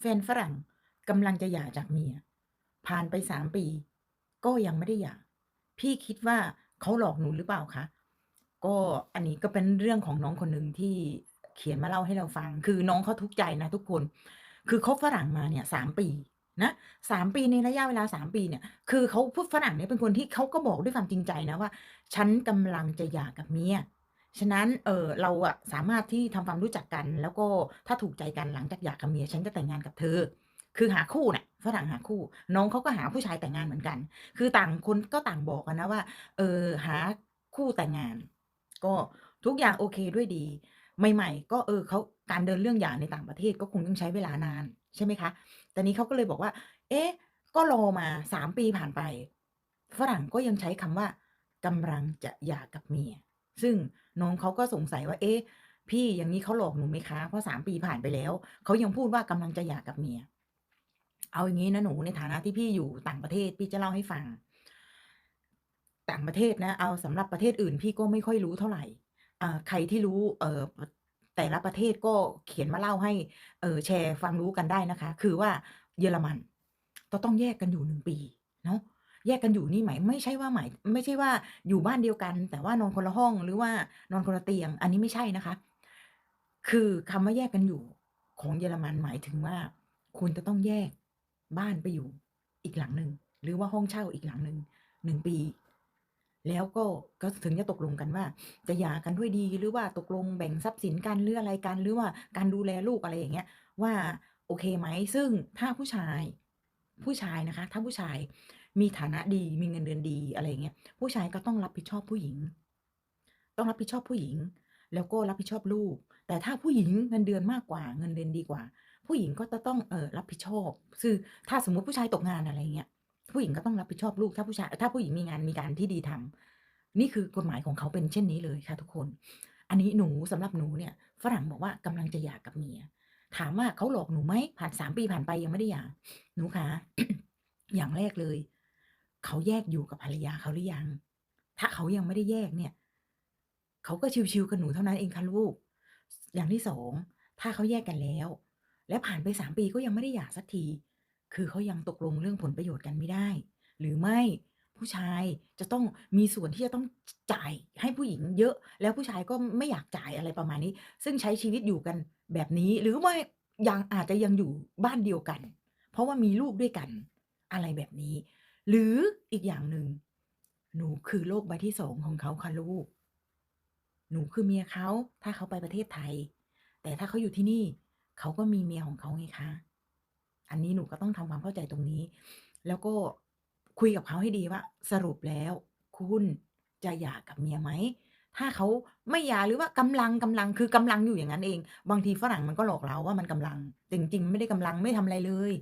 แฟนฝรั่งกำลังจะหย่าจากเมีย ผ่านไป3ปี ก็ยังไม่ได้หย่า พี่คิดว่าเขาหลอกหนูหรือเปล่าคะ?ก็อันนี้ก็เป็นเรื่องของน้องคนหนึ่งที่เขียนมาเล่าให้เราฟัง คือน้องเขาทุกข์ใจนะทุกคน คือคบฝรั่งมาเนี่ย3ปีนะ3ปีในระยะเวลา3ปีเนี่ย คือเขาพูดฝรั่งเนี่ยเป็นคนที่เขาก็บอกด้วยความจริงใจนะว่า"ฉันกำลังจะหย่ากับเมีย ฉะนั้นเออเราอะสามารถที่ทำความรู้จักกัน แล้วก็ถ้าถูกใจกันหลังจากหย่ากับเมียฉันจะแต่งงานกับเธอ"คือหาคู่น่ะฝรั่งหาคู่ น้องเขาก็หาผู้ชายแต่งงานเหมือนกัน คือต่างคนก็ต่างบอกอะนนะว่า เออหาคู่แต่งงาน ก็ทุกอย่างโอเคด้วยดี ใหม่ ๆ ก็เออเขาการเดินเรื่องหย่าในต่างประเทศก็คงต้องใช้เวลานานใช่ไหมคะแต่นี้เขาก็เลยบอกว่า เอ๊ะ ก็รอมา3ปีผ่านไป ฝรั่งก็ยังใช้คำว่า"กำลังจะหย่ากับเมีย" ซึ่งน้องเขาก็สงสัยว่า"เอ๊ะ พี่อย่างงี้เขาหลอกหนูไหมคะ?เพราะ3ปีผ่านไปแล้ว เขายังพูดว่ากำลังจะหย่ากับเมีย"เอาอย่างงี้นะหนูในฐานะที่พี่อยู่ต่างประเทศพี่จะเล่าให้ฟัง ต่างประเทศนะ เอาสำหรับประเทศอื่นพี่ก็ไม่ค่อยรู้เท่าไหร่ใครที่รู้เแต่ละประเทศก็เขียนมาเล่าให้แชร์ความรู้กันได้นะคะ คือว่าเยอรมันต้องแยกกันอยู่1ปีเนาะ แยกกันอยู่นี่หมายไม่ใช่ว่าหมายไม่ใช่ว่าอยู่บ้านเดียวกัน แต่ว่านอนคนละห้องหรือว่านอนคนละเตียง อันนี้ไม่ใช่นะคะ คือคำว่าแยกกันอยู่ของเยอรมันหมายถึงว่า คุณจะต้องแยกบ้านไปอยู่อีกหลังหนึ่งหรือว่าห้องเช่าอีกหลังหนึ่ง1ปี แล้วก็ก็ถึงจะตกลงกันว่า จะหย่ากันด้วยดีหรือว่าตกลงแบ่งทรัพย์สินกันหรืออะไรกันหรือว่าการดูแลลูกอะไรอย่างเงี้ย ว่าโอเคไหมซึ่งถ้าผู้ชายผู้ชายนะคะ ถ้าผู้ชายมีฐานะดีมีเงินเดือนดีอะไรเงี้ยผู้ชายก็ต้องรับผิดชอบผู้หญิง ต้องรับผิดชอบผู้หญิง แล้วก็รับผิดชอบลูก แต่ถ้าผู้หญิงเงินเดือนมากกว่า เงินเดือนดีกว่า ผู้หญิงก็จะต้องเอ่อรับผิดชอบคือถ้าสมมติผู้ชายตกงานอะไรเงี้ยผู้หญิงก็ต้องรับผิดชอบลูกถ้าผู้ชายถ้าผู้หญิงมีงานมีการที่ดีทำนี่คือกฎหมายของเขาเป็นเช่นนี้เลยค่ะทุกคน อันนี้หนูสำหรับหนูเนี่ยฝรั่งบอกว่ากำลังจะหย่ากับเมียถามว่าเขาหลอกหนูไหม?ผ่าน3ปีผ่านไปยังไม่ได้หย่าหนูขาอย่างแรกเลย เขาแยกอยู่กับภรรยาเขาหรือยัง?ถ้าเขายังไม่ได้แยกเนี่ย เขาก็ชิลๆกับหนูเท่านั้นเองค่ะลูก อย่างที่2ถ้าเขาแยกกันแล้ว และผ่านไป3ปีก็ยังไม่ได้หย่าสักที คือเขายังตกลงเรื่องผลประโยชน์กันไม่ได้ หรือไม่ผู้ชายจะต้องมีส่วนที่จะต้องจจ่ายให้ผู้หญิงเยอะ แล้วผู้ชายก็ไม่อยากจ่ายอะไรประมาณนี้ ซึ่งใช้ชีวิตอยู่กันแบบนี้ หรือไม่ยังอาจจะยังอยู่บ้านเดียวกัน เพราะว่ามีลูกด้วยกัน อะไรแบบนี้ หรืออีกอย่างหนึ่ง หนูคือโลกใบที่2ของเขาค่ะลูก หนูคือเมียเขาถ้าเขาไปประเทศไทย แต่ถ้าเขาอยู่ที่นี่ เขาก็มีเมียของเขาไงคะ อันนี้หนูก็ต้องทำความเข้าใจตรงนี้ แล้วก็คุยกับเขาให้ดีว่า สรุปแล้ว คุณจะหย่ากับเมียไหม?ถ้าเขาไม่หย่าหรือว่ากำลังกำลังคือกำลังอยู่อย่างงั้นเอง บางทีฝรั่งมันก็หลอกเราว่ามันกำลังแต่จริงๆไม่ได้กำลังไม่ทำอะไรเลย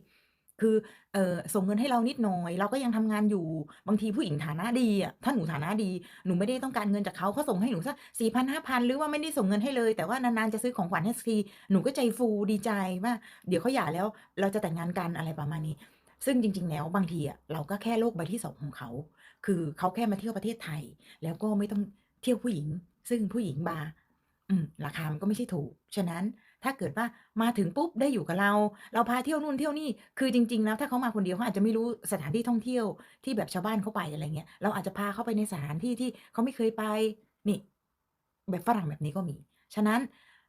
คือ เอ่อ ส่งเงินให้เรานิดหน่อย เราก็ยังทำงานอยู่ บางทีผู้หญิงฐานะดีอะ ถ้าหนูฐานะดี หนูไม่ได้ต้องการเงินจากเขา เขาส่งให้หนูสัก 4,000-5,000 หรือว่าไม่ได้ส่งเงินให้เลย แต่ว่านาน ๆ จะซื้อของขวัญให้สักที หนูก็ใจฟูดีใจว่า เดี๋ยวเขาหย่าแล้ว เราจะแต่งงานกัน อะไรประมาณนี้ ซึ่งจริง ๆ แล้วบางทีอะเราก็แค่โลกใบที่ 2 ของเขา คือเขาแค่มาเที่ยวประเทศไทย แล้วก็ไม่ต้องเที่ยวผู้หญิง ซึ่งผู้หญิงบาร์ อืม ราคามันก็ไม่ใช่ถูก ฉะนั้น ถ้าเกิดว่ามาถึงปุ๊บได้อยู่กับเรา เราพาเที่ยวนู่นเที่ยวนี่คือจริงๆแล้วถ้าเขามาคนเดียวเขาอาจจะไม่รู้สถานที่ท่องเที่ยวที่แบบชาวบ้านเขาไปอะไรเงี้ยเราอาจจะพาเขาไปในสถานที่ที่เขาไม่เคยไปนี่ แบบฝรั่งแบบนี้ก็มี ฉะนั้น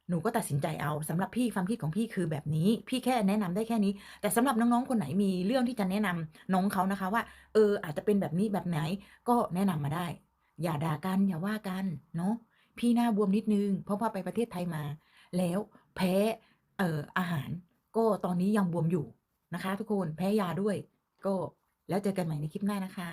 หนูก็ตัดสินใจเอาสำหรับพี่ความคิดของพี่คือแบบนี้ พี่แค่แนะนำได้แค่นี้ แต่สำหรับน้องๆคนไหนมีเรื่องที่จะแนะนำน้องเขานะคะว่า เออ อาจจะเป็นแบบนี้แบบไหนก็แนะนำมาได้ อย่าด่ากันอย่าว่ากันเนาะพี่หน้าบวมนิดนึง เพราะว่าไปประเทศไทยมา แล้ว แพ้เอ่ออาหาร ก็ตอนนี้ยังบวมอยู่นะคะ ทุกคนแพ้ยาด้วย ก็แล้วเจอกันใหม่ในคลิปหน้านะคะ